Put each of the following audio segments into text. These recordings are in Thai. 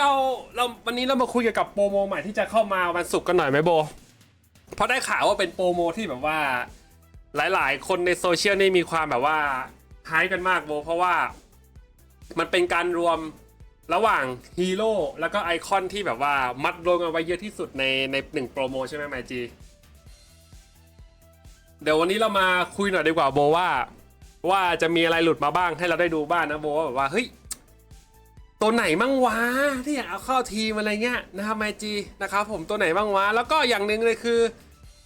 เราเราวันนี้เรามาคุยเกี่ยวกับโปรโมใหม่ที่จะเข้ามาวันศุกร์กันหน่อยไหมโบ เพราะได้ข่าวว่าเป็นโปรโมที่แบบว่า หลาย ๆ คนในโซเชียลนี่มีความแบบว่าไฮป์กันมากโบ เพราะว่ามันเป็นการรวมระหว่างฮีโร่แล้วก็ไอคอนที่แบบว่ามัดรวมกันไว้เยอะที่สุดในในหนึ่งโปรโมใช่ไหมไมจีเดี๋ยววันนี้เรามาคุยหน่อยดีกว่าโบว่า ว่าจะมีอะไรหลุดมาบ้างให้เราได้ดูบ้างนะโบว่าแบบว่าเฮ้ย ตัวไหนบ้างวะที่อยากเอาเข้าทีมอะไรเงี้ยนะครับไมจีนะครับผมตัวไหนบ้างวะแล้วก็อย่างหนึ่งเลยคือ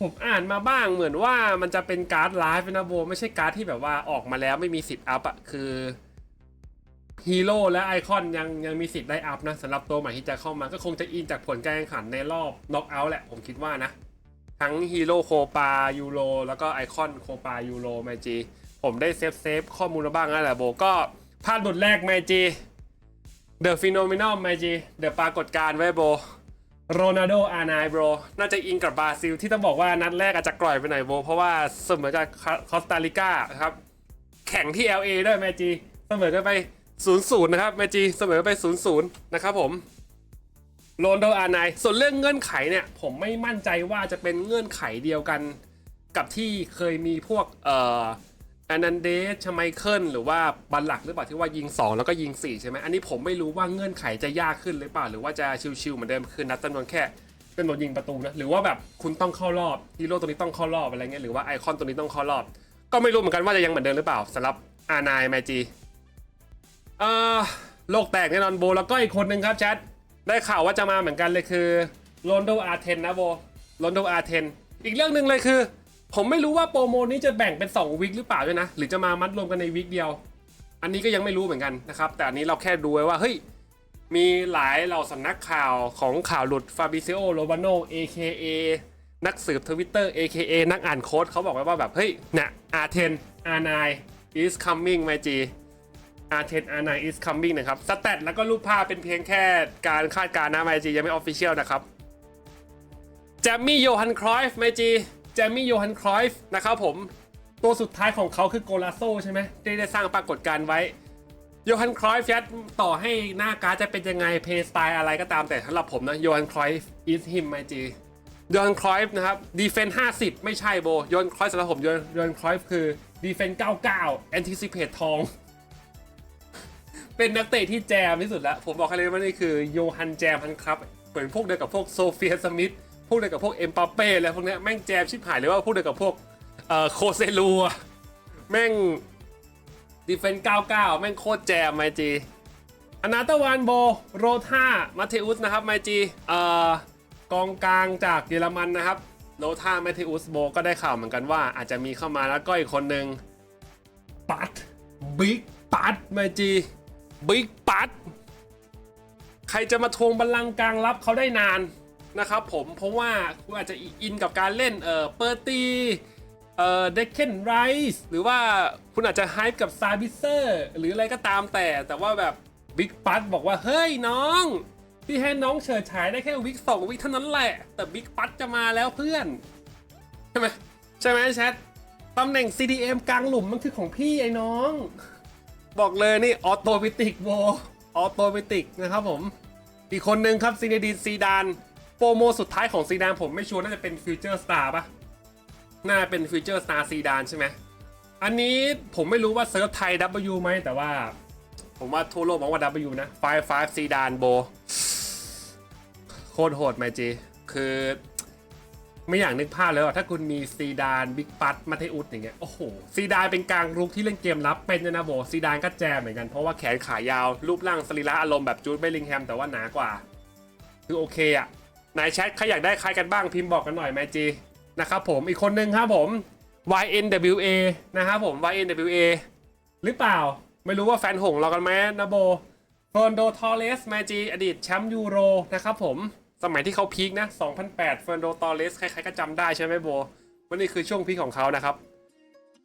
ผมอ่านมาบ้างเหมือนว่ามันจะเป็นการ์ดไลฟ์นะโบไม่ใช่การ์ดที่แบบว่าออกมาแล้วไม่มีสิทธิ์อัพอะคือฮีโร่และไอคอนยังยังมีสิทธิ์ได้อัพนะสำหรับตัวใหม่ที่จะเข้ามาก็คงจะอินจากผลการแข่งขันในรอบน็อกเอาท์แหละผมคิดว่านะ ทั้งฮีโร่โคปายูโรแล้วก็ไอคอนโคปายูโรไมจีผมได้เซฟเซฟข้อมูลมาบ้างแล้วแหละโบก็พลาดบทแรกไมจี เดอะฟิโนเมนอลไมจีเดอะปรากฏการณ์ไว้โบโรนัลโดอาร์ไนโบรน่าจะอิงกับบราซิล ที่ต้องบอกว่านัดแรกอาจจะกร่อยไปหน่อยโบ เพราะว่าเสมอกับคอสตาริกาครับ แข่งที่ LA ด้วยแมจีเสมอกันไป 0-0 นะครับแมจีเสมอไป 0-0 นะครับผมโรนโดอาร์ไนส่วนเรื่องเงื่อนไขเนี่ย ผมไม่มั่นใจว่าจะเป็นเงื่อนไขเดียวกันกับที่เคยมีพวกเอ่อ อันนันเดสชไมเคิลหรือว่าบัลลักหรือเปล่าที่ว่ายิง 2 แล้วก็ยิง 4 ใช่ไหมอันนี้ผมไม่รู้ว่าเงื่อนไขจะยากขึ้นหรือเปล่า หรือว่าจะชิวๆเหมือนเดิมคือนัดจำนวนแค่จำนวนยิงประตูนะหรือว่าแบบคุณต้องเข้ารอบฮีโร่ตัวนี้ต้องเข้ารอบอะไรเงี้ยหรือว่าไอคอนตัวนี้ต้องเข้ารอบ ก็ไม่รู้เหมือนกันว่าจะยังเหมือนเดิมหรือเปล่าสำหรับอานายไมจีเอ่อโลกแตกแน่นอนโบแล้วก็อีกคนหนึ่งครับแชทได้ข่าวว่าจะมาเหมือนกันเลยคือโรนโดอาร์เทนนะโบโรนโดอาร์เทนอีกเรื่องหนึ่งเลยคือ ผมไม่รู้ว่าโปรโมนี้จะแบ่งเป็น 2 วิกหรือเปล่าด้วยนะ หรือจะมามัดรวมกันในวิกเดียว อันนี้ก็ยังไม่รู้เหมือนกันนะครับ แต่อันนี้เราแค่ดูไว้ว่า เฮ้ย มีหลายเหล่าสำนักข่าวของข่าวหลุดฟาบิเซโอโรบานโน AKA นักสืบทวิตเตอร์ AKA นักอ่านโค้ดเขาบอกไว้ว่าแบบ เฮ้ยเนี่ย R10 R9 is coming ไมจี R10 R9 is coming นะครับ สแตทแล้วก็รูปภาพเป็นเพียงแค่การคาดการณ์นะไมจียังไม่ออฟฟิเชียลนะครับแจมมี่โยฮันครอยฟ์ไมจี จมมี่โยฮันครอยฟ์นะครับผม ตัวสุดท้ายของเขาคือโกลาโซใช่ไหมที่ได้สร้างปรากฏการณ์ไว้โยฮันครอยฟ์ยัดต่อให้หน้าการ์ดจะเป็นยังไงเพย์สไตล์อะไรก็ตามแต่สำหรับผมนะโยฮันครอยฟ์ is him ไมจีโยฮันครอยฟ์นะครับดีเฟนต์50ไม่ใช่โบโยฮันครอยฟ์สำหรับผมโยฮันครอยฟ์คือดีเฟนต์99 anticipate ทอง เป็นนักเตะที่แจมที่สุดแล้ว ผมบอกให้เลยว่านี่คือโยฮันแจมพันครับ เหมือนพวกเดียวกับพวกโซเฟียสมิธ วกเดียวกับพวกเอ็มปาเป้อะไรพวกเนี้ยแม่งแจมชิบหายเลยว่าพวกเดียวกับพวกเอ่อโคเซลูแม่งดีเฟนต์99แม่งโคตรแจมไมจีอนาตวานโบโรธามาเทอุสนะครับไมจีเอ่อกองกลางจากเยอรมันนะครับโรธามาเทอุสโบก็ได้ข่าวเหมือนกันว่า อาจจะมีเข้ามาแล้วก็อีกคนหนึ่งปัดบิ๊กปัดไมจีบิ๊กปัดใครจะมาทวงบัลลังก์กลางรับเขาได้นาน นะครับผมเพราะว่าคุณอาจจะอินกับการเล่นเออเปอร์ตีเออเดคเคนไรส์หรือว่าคุณอาจจะไฮป์กับซาบิเซอร์หรืออะไรก็ตามแต่ แต่ว่าแบบบิ๊กปัดบอกว่า เฮ้ยน้องพี่ให้น้องเฉิดฉายได้แค่วิกสองวิกเท่านั้นแหละ แต่บิ๊กปัดจะมาแล้วเพื่อน ใช่ไหมใช่ไหมแชทตำแหน่ง CDM กลางหลุมมันคือของพี่ไอ้น้อง บอกเลยนี่ออโตเมติกโวออโตเมติกนะครับผม อีกคนหนึ่งครับซีเนดีนซีดาน ปรโมสุดท้ายของซีดานผมไม่ชัวร์น่าจะเป็นฟิวเจอร์สตาร์ปะน่าเป็นฟิวเจอร์สตาร์ซีดานใช่ไหมอันนี้ผมไม่รู้ว่าเซิร์ฟไทย W ไหมแต่ว่า ผมว่าทั่วโลกมองว่า W นะ5 5ซีดานโบโคตรโหดไหมจีคือไม่อยากนึกภาพเลยว่าถ้าคุณมีซีดานบิ๊กปัตมาเทอุสอย่างเงี้ยโอ้โหซีดานเป็นกลางรุกที่เล่นเกมรับเป็นนะโบซีดานก็แจมเหมือนกันเพราะว่าแขนขายาวรูปร่างสรีระอารมณ์แบบจูดเบลลิงแฮมแต่ว่าหนากว่า คือโอเคอะ นายแชทใครอยากได้ใครกันบ้างพิมพ์บอกกันหน่อยแมจีนะครับผมอีกคนนึงครับผม YNWA นะครับผม YNWA หรือเปล่า ไม่รู้ว่าแฟนหงเรากันไหมนะโบเฟอร์นโดทอร์เรสแมจีอดีตแชมป์ยูโรนะครับผมสมัยที่เขาพีคนะ 2008เฟอร์นโดตอร์เรสใครๆก็จำได้ใช่ไหมโบว่านี่คือช่วงพีคของเขานะครับ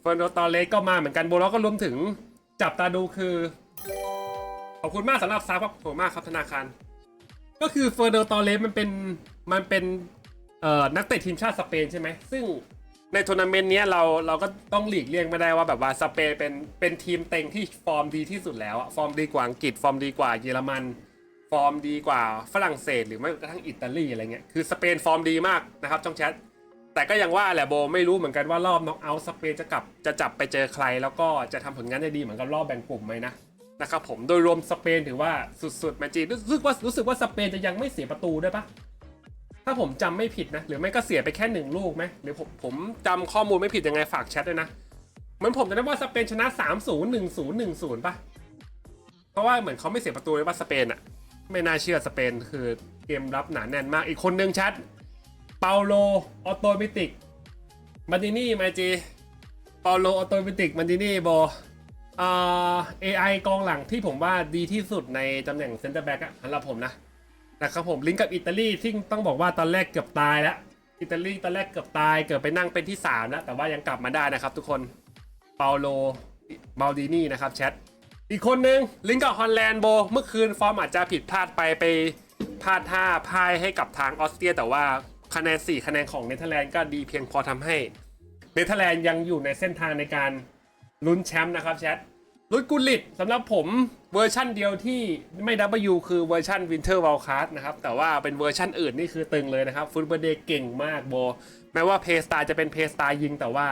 เฟอร์นโดตอร์เรสก็มาเหมือนกันโบแล้วก็รวมถึงจับตาดูคือ ขอบคุณมากสำหรับซับครับขอบคุณมากครับธนาคาร ก็คือเฟอร์นโดตอเรสมันเป็นมันเป็นเอ่อนักเตะทีมชาติสเปนใช่ไหม ซึ่งในทัวร์นาเมนต์เนี้ยเราเราก็ต้องหลีกเลี่ยงไม่ได้ว่าแบบว่าสเปนเป็นเป็นทีมเต็งที่ฟอร์มดีที่สุดแล้วอะฟอร์มดีกว่าอังกฤษฟอร์มดีกว่าเยอรมัน ฟอร์มดีกว่าฝรั่งเศสหรือไม่กระทั่งอิตาลีอะไรเงี้ยคือสเปนฟอร์มดีมากนะครับช่องแชทแต่ก็ยังว่าแหละโบไม่รู้เหมือนกันว่ารอบน็อกเอาท์สเปนจะกลับจะจับไปเจอใคร แล้วก็จะทำผลงานได้ดีเหมือนกับรอบแบ่งกลุ่มไหมนะ นะครับผมโดยรวมสเปนถือว่าสุดๆแมจีรู้สึกว่ารู้สึกว่าสเปนจะยังไม่เสียประตูด้วยปะถ้าผมจำไม่ผิดนะ หรือไม่ก็เสียไปแค่หนึ่งลูกไหมหรือผมผมจำข้อมูลไม่ผิดยังไงฝากแชทด้วยนะเหมือนผมจะได้ว่าสเปนชนะ3 0 1 0 1 0ป่ะเพราะว่าเหมือนเขาไม่เสียประตูเลยว่าสเปนอะไม่น่าเชื่อสเปนคือเกมรับหนาแน่นมากอีกคนนึงชัดเปาโลออโตมิติกมาดินี่มาจีเปาโลออโตมิติกมาดินี่โบ อ่า AI กองหลังที่ผมว่าดีที่สุดในตำแหน่งเซนเตอร์แบ็กอะสำหรับผมนะนะครับผมลิงก์กับอิตาลีที่ต้องบอกว่าตอนแรกเกือบตายแล้วอิตาลีตอนแรกเกือบตายเกือบไปนั่งเป็นที่3แล้วแต่ว่ายังกลับมาได้นะครับ ทุกคนเปาโลบาลดินี่นะครับแชทอีกคนนึงลิงก์กับฮอลแลนด์โบเมื่อคืนฟอร์มอาจจะผิดพลาดไปไปพลาดท่าพ่ายให้กับทางออสเตรีย แต่ว่าคะแนน4คะแนนของเนเธอร์แลนด์ก็ดีเพียงพอทำให้เนเธอร์แลนด์ยังอยู่ในเส้นทางในการ ลุ้นแชมป์นะครับแชทรุดกุลิตสำหรับผมเวอร์ชั่นเดียวที่ไม่ W คือเวอร์ชัน Winter w i l d c a r d นะครับ แต่ว่าเป็นเวอร์ชั่นอื่นนี่คือตึงเลยนะครับฟุตบอลเดย์เก่งมากโบ แม้ว่าเพสตาจะเป็นเพสตายิงแต่ว่า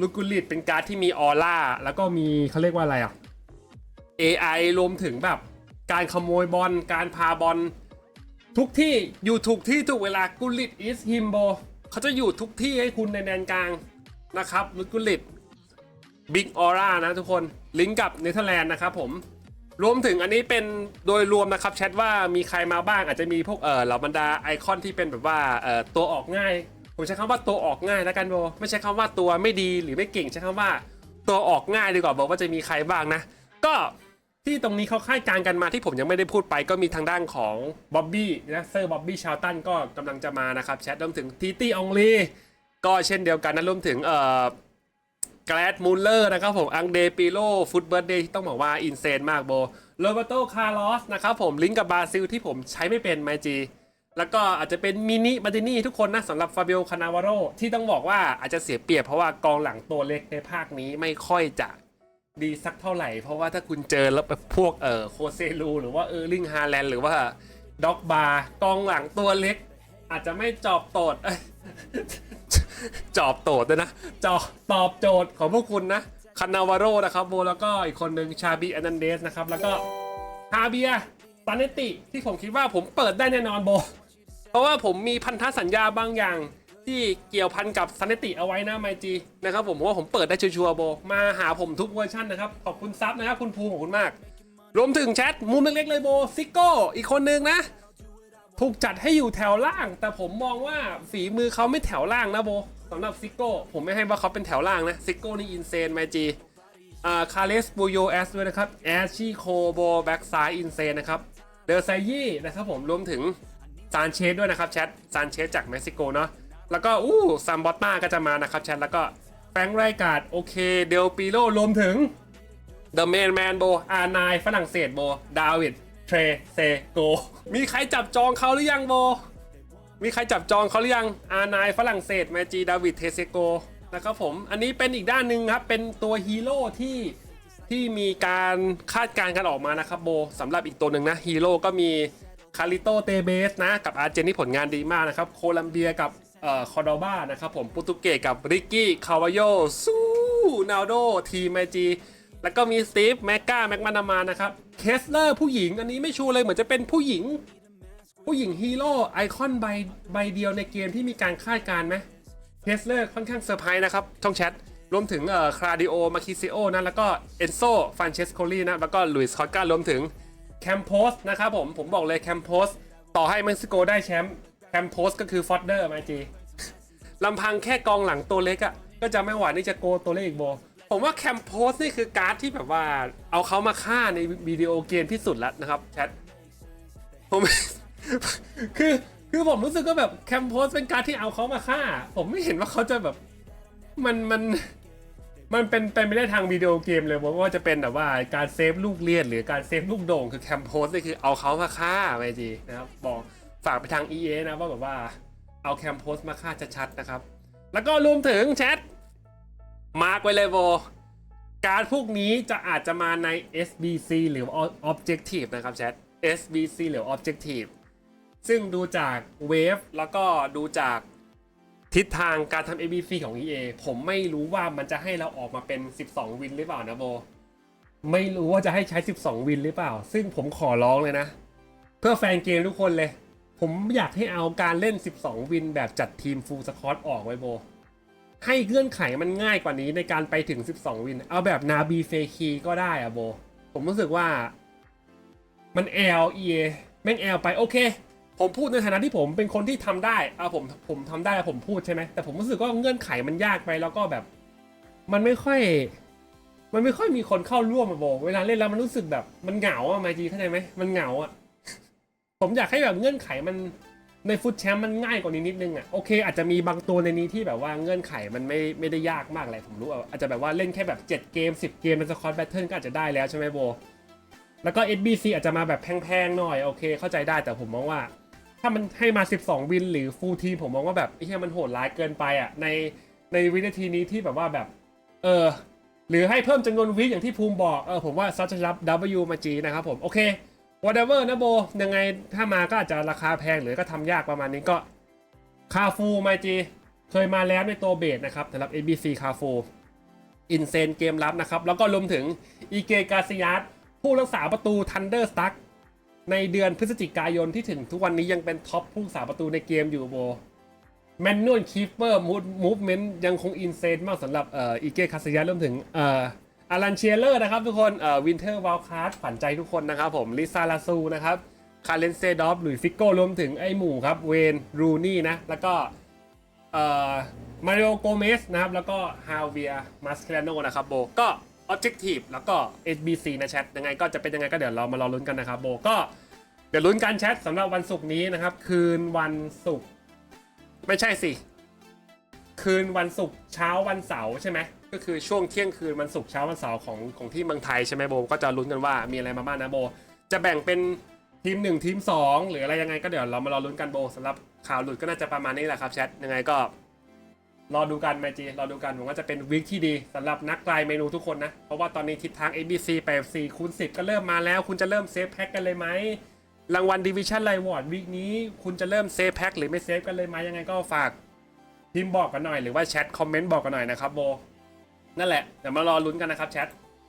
รุดกุลิตเป็นการ์ดที่มีออร่าแล้วก็มีเขาเรียกว่าอะไรอะ AI รวมถึงแบบการขโมยบอลการพาบอลทุกที่อยู่ถูกที่ถูกเวลากุลิตอิสฮิมโบเขาจะอยู่ทุกที่ให้คุณในแดนกลางนะครับรุดกุลิต บิ๊กออร่านะทุกคนลิงก์กับเนเธอร์แลนด์นะครับผมรวมถึงอันนี้เป็นโดยรวมนะครับแชทว่ามีใครมาบ้างอาจจะมีพวกเออเหล่าบรรดาไอคอนที่เป็นแบบว่าเออตัวออกง่าย ผมใช้คำว่าตัวออกง่ายแล้วกันโบไม่ใช่คำว่าตัวไม่ดีหรือไม่เก่งใช้คำว่าตัวออกง่ายดีกว่าบอกว่าจะมีใครบ้างนะ ก็ที่ตรงนี้เขาคาดการณ์กันมาที่ผมยังไม่ได้พูดไปก็มีทางด้านของบ๊อบบี้นะเซอร์บ๊อบบี้ชาวตันก็กำลังจะมานะครับแชทรวมถึงทีตี้องลีก็เช่นเดียวกันนะรวมถึงเอ่อ แกลดมูลเลอร์นะครับผม อังเดปิโลฟุตเบิร์ดเดย์ที่ต้องบอกว่าอินเซนมากโบโรเบโตคาร์ลอสนะครับผมลิงก์กับบราซิลที่ผมใช้ไม่เป็นไมจีแล้วก็อาจจะเป็นมินิมาตินี่ทุกคนนะสำหรับฟาเบลคานาวาโรที่ต้องบอกว่าอาจจะเสียเปรียบเพราะว่ากองหลังตัวเล็กในภาคนี้ไม่ค่อยจะดีสักเท่าไหร่ เพราะว่าถ้าคุณเจอแล้วแบบพวกเออโคเซลูหรือว่าเออร์ลิงฮาแลนด์หรือว่าด็อกบาร์กองหลังตัวเล็ก อาจจะไม่จอบตดเอ้ย จอบโตดด้วยนะจอบตอบโจทย์ของพวกคุณนะคานาวาโรนะครับโบแล้วก็อีกคนหนึ่งชาบีอนันเดสนะครับ แล้วก็ฮาเบียตาเนติที่ผมคิดว่าผมเปิดได้แน่นอนโบ เพราะว่าผมมีพันธสัญญาบางอย่าง ที่เกี่ยวพันกับซันเนติเอาไว้นะไมจีนะครับผมว่าผมเปิดได้ชัวร์ๆโบ มาหาผมทุกเวอร์ชันนะครับ ขอบคุณซับนะครับคุณภูมิขอบคุณมาก รวมถึงแชทมุมเล็กๆเลยโบซิโก้อีกคนนึงนะ ถูกจัดให้อยู่แถวล่าง แต่ผมมองว่าฝีมือเขาไม่แถวล่างนะโบสำหรับซิโก้ผมไม่ให้ว่าเขาเป็นแถวล่างนะซิโก้นี่อินเซนไมจีอ่าคาเลสบูโยแอสด้วยนะครับแอชชี่โคโบแบ็กซ้ายอินเซนนะครับเดอร์ไซยี่นะครับผมรวมถึงซานเชสด้วยนะครับแชทซานเชสจากเม็กซิโกเนาะแล้วก็อู้ซัมบอตมาก็จะมานะครับแชทแล้วก็แฟงไรกาดโอเคเดลปิโลรวมถึง The Main Man โบอาร์นายฝรั่งเศสโบดาวิด เทรเซโก มีใครจับจองเขาหรือยังโบ มีใครจับจองเขาหรือยัง อานายฝรั่งเศสแมจีดาวิดเทเซโกนะครับผม อันนี้เป็นอีกด้านหนึ่งครับ เป็นตัวฮีโร่ที่ที่มีการคาดการณ์กันออกมานะครับโบสำหรับอีกตัวหนึ่งนะฮีโร่ก็มีคาริโตเตเบสนะ กับอาร์เจนที่ผลงานดีมากนะครับ โคลัมเบียกับเอ่อคอร์โดบานะครับผม โปรตุเกสกับริกกี้ คาวาโย ซูนาโดทีมแมจี แล้วก็มีสตีฟแมกกาแม็กมานามานะครับเคสเลอร์ผู้หญิงอันนี้ไม่ชัวร์เลยเหมือนจะเป็นผู้หญิง ผู้หญิงฮีโร่ไอคอนใบใบเดียวในเกมที่มีการคาดการไหมเคสเลอร์ค่อนข้างเซอร์ไพรส์นะครับช่องแชทรวมถึงเอ่อคลาดิโอมาคิซิโอนะแล้วก็เอนโซฟานเชสโคลีนะแล้วก็ลุยส์คอตการรวมถึงแคมโพสนะครับผมผมบอกเลยแคมโพสต่อให้เม็กซิโกได้แชมป์แคมโพสก็คือฟอดเดอร์มาจีลำพังแค่กองหลังตัวเล็กอะ่ะก็จะไม่ไหวนี่จะโกตัวเล็กอีกโบ ผมว่าแคมโพสนี่คือการ์ดที่แบบว่าเอาเขามาฆ่าในวิดีโอเกมที่สุดแล้วนะครับแชทผมคือคือผมรู้สึกก็แบบแคมโพสเป็นการ์ดที่เอาเขามาฆ่า ผมไม่เห็นว่าเขาจะแบบมันมันมันเป็นไปไม่ได้ทางวิดีโอเกมเลยว่าว่าจะเป็นแบบว่าการเซฟลูกเลียดหรือการเซฟลูกโด่งคือแคมโพสนี่คือเอาเขามาฆ่าไปจีนะครับบอกฝากไปทาง EA นะว่าแบบว่าเอาแคมโพสมาฆ่าชัดๆนะครับ แล้วก็รวมถึงแชท มาร์กไว้เลยโบการพวกนี้จะอาจจะมาใน SBC หรือ Objective นะครับแชท SBC หรือ Objective ซึ่งดูจาก Wave แล้วก็ดูจากทิศทางการทำ ABC ของ EA ผมไม่รู้ว่ามันจะให้เราออกมาเป็น 12 วินหรือเปล่านะโบ ไม่รู้ว่าจะให้ใช้ 12 วินหรือเปล่า ซึ่งผมขอร้องเลยนะ เพื่อแฟนเกมทุกคนเลย ผมอยากให้เอาการเล่น 12 วินแบบจัดทีมฟูลสคอตออกไว้โบ ให้เงื่อนไขมันง่ายกว่านี้ในการไปถึง 12 วิน เอาแบบนาบีเฟคีก็ได้อะโบ ผมรู้สึกว่ามัน L E A แม่ง L ไปโอเค ผมพูดในฐานะที่ผมเป็นคนที่ทำได้เอาผมผมทำได้ผมพูดใช่ไหมแต่ผมรู้สึกว่าเงื่อนไขมันยากไปแล้วก็แบบ มันไม่ค่อย มันไม่ค่อยมีคนเข้าร่วมอะโบ เวลาเล่นแล้วมันรู้สึกแบบ มันเหงาอะไมจีเข้าใจไหมมันเหงาอะผมอยากให้แบบเงื่อนไขมัน ในฟุตแชมป์มันง่ายกว่านี้นิดนึงอะโอเค อาจจะมีบางตัวในนี้ที่แบบว่าเงื่อนไขมันไม่ไม่ได้ยากมากอะไรผมรู้อะอาจจะแบบว่าเล่นแค่แบบ 7 เกม 10 เกมในสคอตแบทเทิลก็อาจจะได้แล้วใช่ไหมโบ แล้วก็ SBC อาจจะมาแบบแพงๆหน่อยโอเค เข้าใจได้แต่ผมมองว่า ถ้ามันให้มา 12 วินหรือฟูลทีมผมมองว่าแบบไอ้เหี้ยมันโหดร้ายเกินไปอะในในวินาทีนี้ที่แบบว่าแบบ เออหรือให้เพิ่มจำนวนวิอย่างที่ภูมิบอกเออผมว่าซัชรับ W มาจีนะครับผมโอเค whatever นะโบ ยังไงถ้ามาก็อาจจะราคาแพงหรือก็ทำยากประมาณนี้ก็คาฟูไมจีเคยมาแล้วในตัวเบสนะครับสำหรับ ABC คาฟูอินเซนเกมรับนะครับ แล้วก็รวมถึงอีเกกาซิยัสผู้รักษาประตูทันเดอร์สตั๊กในเดือนพฤศจิกายนที่ถึงทุกวันนี้ยังเป็นท็อปผู้รักษาประตูในเกมอยู่โบแมนนวลคีเปอร์มูฟเมนต์ยังคงอินเซนมากสำหรับเอ่ออีเกคาสยารวมถึงเอ่อ อารันเชียเลอร์นะครับทุกคนเอ่อวินเทอร์วอลคาร์ดฝันใจทุกคนนะครับผมลิซาลาซูนะครับคาเลนเซดอฟหลุยฟิโก้รวมถึงไอหมู่ครับเวนรูนี่นะแล้วก็เอ่อมาริโอโกเมสนะครับแล้วก็ฮาวเวียมาสเคลโนนะครับโบก็ Objective แล้วก็ SBC นะแชทยังไงก็จะเป็นยังไงก็เดี๋ยวเรามารอลุ้นกันนะครับโบก็เดี๋ยวลุ้นการแชทสำหรับวันศุกร์นี้นะครับ คืนวันศุกร์ไม่ใช่สิ คืนวันศุกร์เช้าวันเสาร์ใช่ไหม ก็คือช่วงเที่ยงคืนวันศุกร์เช้าวันเสาร์ของของที่เมืองไทยใช่ไหมโบก็จะลุ้นกันว่ามีอะไรมาบ้างนะโบ จะแบ่งเป็นทีมหนึ่งทีมสองหรืออะไรยังไงก็เดี๋ยวเรามารอลุ้นกันโบสำหรับข่าวหลุดก็น่าจะประมาณนี้แหละครับแชทยังไงก็รอดูกันแมจีรอดูกันผมว่าจะเป็นวิกที่ดีสำหรับนักไกลเมนูทุกคนนะ เพราะว่าตอนนี้ทิศทาง ABC ไป4คูณ10 ก็เริ่มมาแล้ว คุณจะเริ่มเซฟแพ็กกันเลยไหมรางวัลดิวิชั่นไ w วอร์ดวีคนี้ คุณจะเริ่มเซฟแพ็กหรือไม่เซฟกันเลยไหมยังไงก็ฝากพิมพ์บอกกันหน่อยหรือว่าแชทคอมเมนต์บอกกันหน่อยนะครับโบ นั่นแหละเดี๋ยวมารอลุ้นกันนะครับแชท